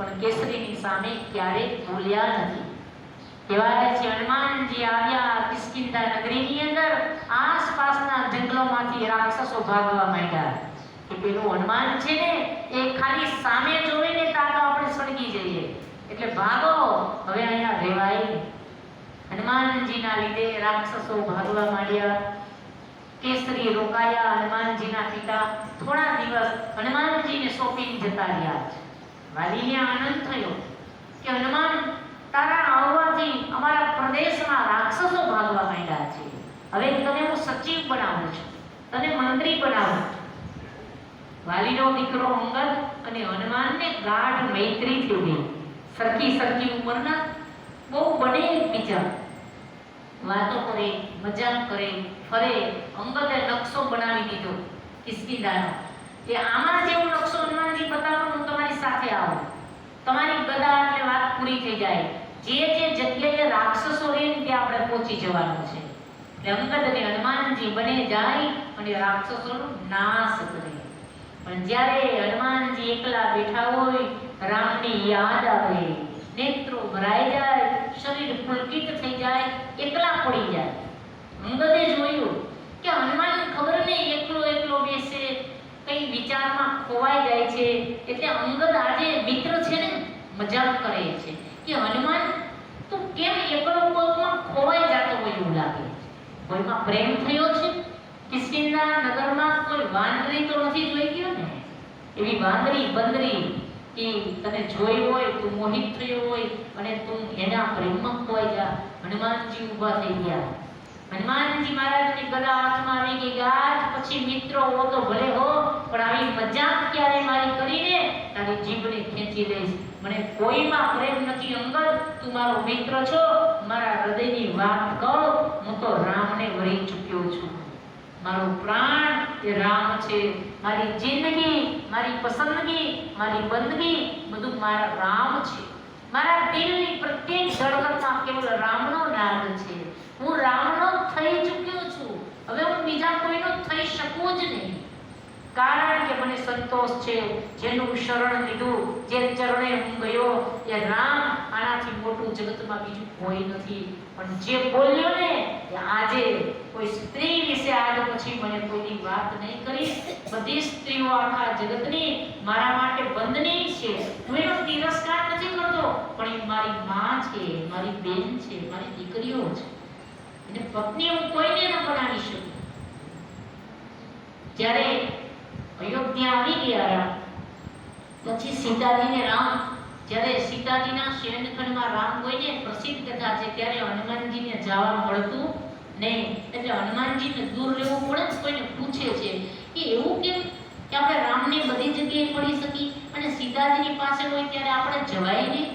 પણ કેસરીની સામે ક્યારેય ભૂલ્યા નથી. કહેવાય છે, હનુમાનજી આવ્યા કિસ્કિંદા નગરીની અંદર, આસપાસના જંગલોમાંથી રાક્ષસો ભાગવા માંડ્યા. કે પેલું હનુમાન છે ને, એ ખાલી સામે જોઈને તાતો આપણે સળગી જઈએ. એટલે ભાગો, હવે અહીંયા રહેવાય હનુમાનજીના લીધે રાક્ષસો ભાગવા માંડ્યા. કેસરી રોકાયા, હનુમાનજીના પિતા થોડા દિવસ હનુમાનજીને સોંપીને જતા રહ્યા. છે વાલીને આનંદ થયો કે હનુમાન, તારા આવવાથી અમારા પ્રદેશમાં રાક્ષસો ભાગવા માંડ્યા છે. હવે તને હું સચિવ બનાવું છું, તને મંત્રી બનાવું વાલીનો દીકરો અંગદ અને હનુમાનને ગાઢ મૈત્રી થઈ સરખી સરખી ઉંમરના બહુ બને એકબીજા. વાતો કરે, મજાક કરે, ફરે અંગદે નકશો બનાવી દીધો કિસ્કિંદાનો કે આમાં જેવો લખશો, હનુમાનજી બતાવો, હું તમારી સાથે આવું. તમારી ગદા એટલે વાત પૂરી થઈ જાય. જે જે જગ્યાએ રાક્ષસો રહે ત્યાં આપણે પહોંચી જવાનું છે. એટલે અંગદ અને હનુમાનજી બને જાય અને રાક્ષસોનો નાશ કરે. પણ જ્યારે હનુમાનજી એકલા બેઠા હોય, રામની યાદ આવે, નેત્રો ભરાઈ જાય, શરીર પુલકિત થઈ જાય, એકલા પડી જાય. અંગદે જોયું કે હનુમાન ખબર નહીં એકલો એકલો બેસે કઈ વિચારમાં ખોવાઈ જાય છે. એટલે અંગદ આજે મિત્ર છે ને મજાક કરે છે કે, હનુમાન, તું કેમ એકલો કોઈકમાં ખોવાઈ જતો હોય એવું લાગે? કોઈમાં પ્રેમ થયો છે? કિષ્કિંધા નગરમાં કોઈ વાંદરી તો નથી જોઈ ગયો ને? એવી વાંદરી, બંદરી કે તને જોઈ હોય, તું મોહિત થયો હોય અને તું એના પ્રેમમાં ખોવાઈ જા. હનુમાનજી ઊભા થઈ ગયા. હનુમાનજી મહારાજની ગદા હાથમાં આવી ગઈ ગાજ પછી મિત્રો, હો તો ભલે હો, પણ આવી કરીને તારી જીભને ખેંચી લઈશ મને કોઈમાં પ્રેમ નથી. અંગદ તું મારો મિત્ર છો. મારા હૃદયની વાત કહો હું તો રામને વરી ચૂક્યો છું. મારો પ્રાણ એ રામ છે. મારી જિંદગી, મારી પસંદગી, મારી બંદગી બધું મારા રામ છે. મારા દિલની પ્રત્યેક ધડકનમાં કેવલ રામનો નાદ છે. હું રામનો થઈ ચૂક્યો છું હવે હું બીજા કોઈનો થઈ શકું જ નહીં કારણ કે મને સંતોષ છે જેનું શરણ લીધું જે ચરણે હું ગયો, એ રામ આનાથી મોટું જગતમાં બીજું કોઈ નથી. પણ જે બોલ્યો ને આજે કોઈ સ્ત્રી વિશે આજ પછી મને કોઈની વાત નહીં કરી. બધી સ્ત્રીઓ આખા જગતની મારા માટે બંધની છે. હું એનો તિરસ્કાર નથી કરતો, પણ એ મારી માં છે, મારી બેન છે, મારી દીકરીઓ છે. એને પત્ની હું કોઈને ન બનાવી શકું. જ્યારે અયોધ્યા આવી ગયા રામ પછી સીતાજીને રામ, જ્યારે સીતાજીના શયનખંડમાં રામ કોઈને પ્રસિદ્ધ કથા છે ત્યારે હનુમાનજીને જવા મળતું નહીં, એટલે હનુમાનજીને દૂર રહેવું પડે જ કોઈને પૂછે છે. કે એવું કેમ કે આપણે રામને બધી જગ્યાએ મળી શકી અને સીતાજીની પાસે હોય ત્યારે આપણે જવાય નહીં?